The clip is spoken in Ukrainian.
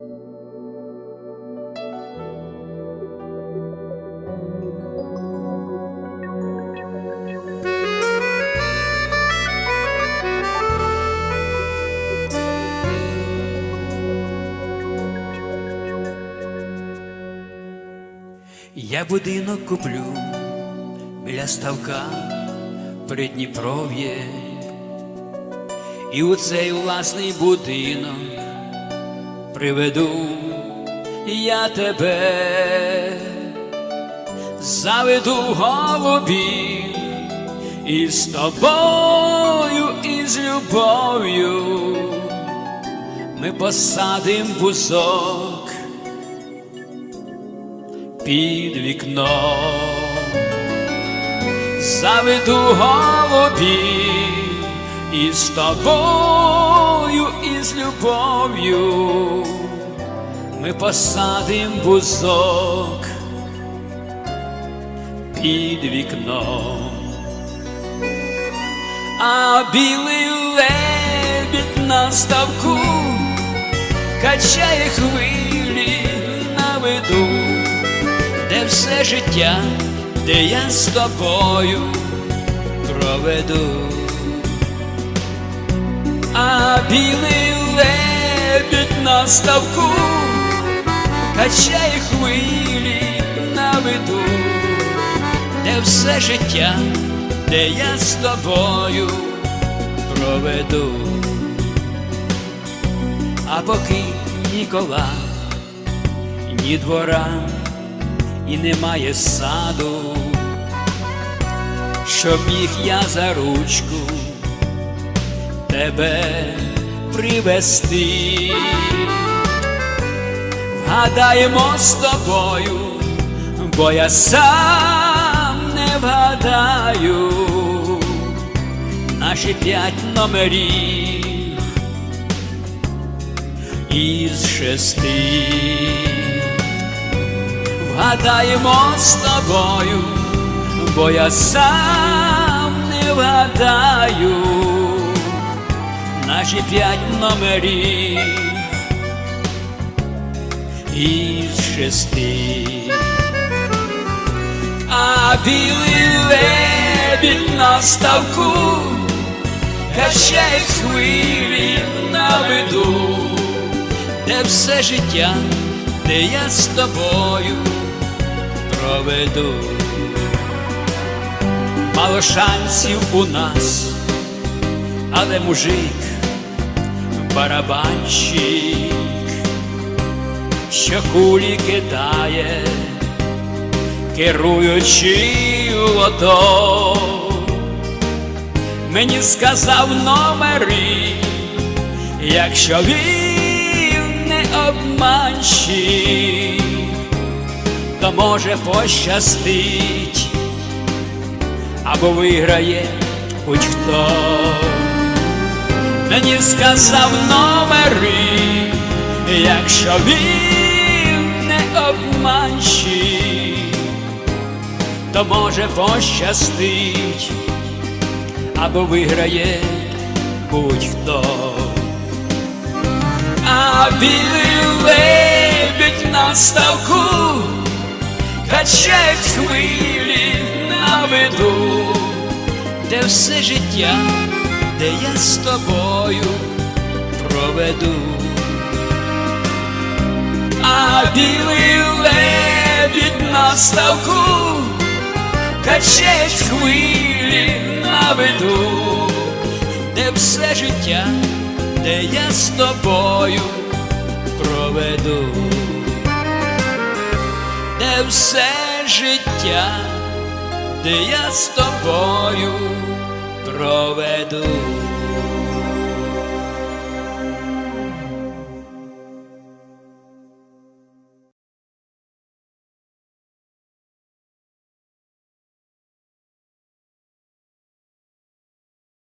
Я будинок куплю біля ставка при Дніпров'ї, і у цей власний будинок приведу я тебе, заведу голубів і з тобою, і з любов'ю. Ми посадим бузок під вікном, заведу голубів і з тобою, і з любов'ю. Ми посадим бузок під вікном, а білий лебідь на ставку качає хвилі на виду де все життя, де я з тобою проведу, а білий лебідь на ставку качає хвилі на виду, де все життя, де я з тобою проведу, а поки нікола, ні двора і немає саду, щоб їх я за ручку тебе привести, вгадаємо з тобою, бо я сам не вгадаю. Наші п'ять номерів із шести. Вгадаємо з тобою, бо я сам не вгадаю наші п'ять номерів. Із шести, а білий лебідь на ставку качає хвилі на виду, де все життя, де я з тобою проведу. Мало шансів у нас, але мужик, барабанщик, що кулі кидає, керуючи лото, мені сказав номери, якщо він не обманщик то може пощастить, або виграє будь-хто. Мені сказав номери, якщо він не обманщик, то може пощастить, або виграє будь-хто. А білий лебідь на ставку качають хвилі на виду, де все життя, де я з тобою проведу, а білий лебідь на ставку качають хвилі на виду, де все життя, де я з тобою проведу. Де все життя, де я з тобою проведу.